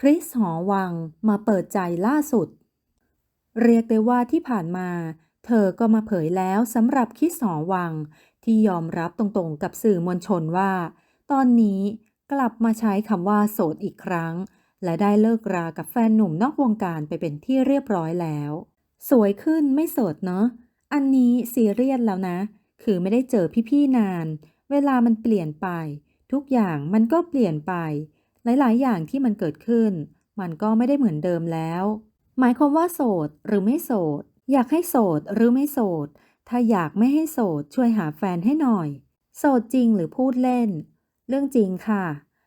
คริสหอวังมาเปิดใจล่าสุด เรียกได้ว่าที่ผ่านมา เธอก็มาเผยแล้วสำหรับคริสหอวัง ที่ยอมรับตรงๆกับสื่อมวลชนว่า ตอนนี้กลับมาใช้คำว่าโสดอีกครั้ง และได้เลิกรากับแฟนหนุ่มนอกวงการไปเป็นที่เรียบร้อยแล้ว สวยขึ้นไม่โสดเนอะอันนี้ซีเรียสแล้วนะ คือไม่ได้เจอพี่ๆนาน เวลามันเปลี่ยนไป ทุกอย่างมันก็เปลี่ยนไป หลาย ๆ อย่างที่มันเกิดขึ้น มันก็ไม่ได้เหมือนเดิมแล้ว หมายความว่าโสดหรือไม่โสด อยากให้โสดหรือไม่โสด ถ้าอยากไม่ให้โสดช่วยหาแฟนให้หน่อย โสดจริงหรือพูดเล่น เรื่องจริงค่ะ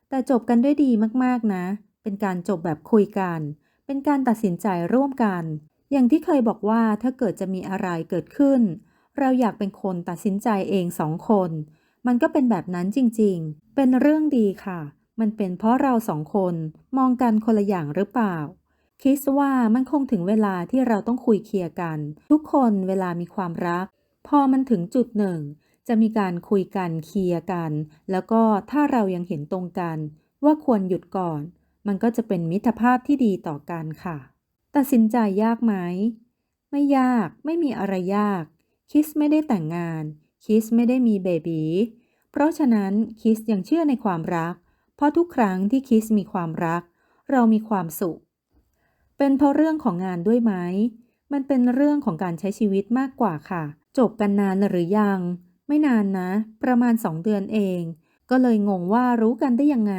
แต่จบกันด้วยดีมากๆนะ เป็นการจบแบบคุยกัน เป็นการตัดสินใจร่วมกัน อย่างที่เคยบอกว่าถ้าเกิดจะมีอะไรเกิดขึ้น เราอยากเป็นคนตัดสินใจเองสองคน มันก็เป็นแบบนั้นจริงๆ เป็นเรื่องดีค่ะ มันเป็นเพราะเราสองคนมองกันคนละอย่างหรือเปล่า คิดว่ามันคงถึงเวลาที่เราต้องคุยเคลียร์กัน ทุกคนเวลามีความรัก พอมันถึงจุดหนึ่ง จะมีการคุยกันเคลียร์กัน แล้วก็ถ้าเรายังเห็นตรงกัน ว่าควรหยุดก่อน มันก็จะเป็นมิตรภาพที่ดีต่อกันค่ะ ตัดสินใจยากไหม ไม่ยากไม่มีอะไรยาก คิสไม่ได้แต่งงาน คิสไม่ได้มีเบบีเพราะฉะนั้นคิสยังเชื่อในความรัก เพราะทุกครั้งที่คิสมีความรัก เรามีความสุข เป็นเพราะเรื่องของงานด้วยไหม มันเป็นเรื่องของการใช้ชีวิตมากกว่าค่ะ จบกันนานหรือยัง ไม่นานนะ ประมาณสองเดือนเอง ก็เลยงงว่ารู้กันได้ยังไง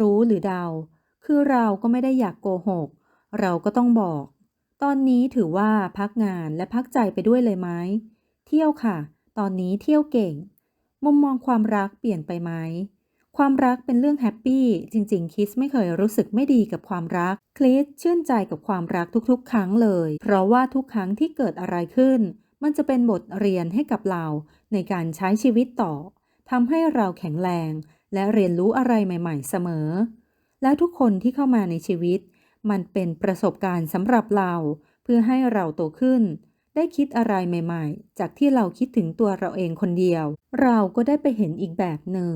รู้หรือเดา คือเราก็ไม่ได้อยากโกหก เราก็ต้องบอก ตอนนี้ถือว่าพักงานและพักใจไปด้วยเลยไหม เที่ยวค่ะ ตอนนี้เที่ยวเก่ง มุมมองความรักเปลี่ยนไปไหม ความรักเป็นเรื่องแฮปปี้ จริง ๆ คิสไม่เคยรู้สึกไม่ดีกับความรัก คลิสชื่นใจกับความรักทุกๆ ครั้งเลย เพราะว่าทุกครั้งที่เกิดอะไรขึ้น มันจะเป็นบทเรียนให้กับเราในการใช้ชีวิตต่อทำให้เราแข็งแรง และเรียนรู้อะไรใหม่ ๆ เสมอ และทุกคนที่เข้ามาในชีวิต มันเป็นประสบการณ์สำหรับเรา เพื่อให้เราโตขึ้น ได้คิดอะไรใหม่ ๆ จากที่เราคิดถึงตัวเราเองคนเดียว เราก็ได้ไปเห็นอีกแบบหนึ่ง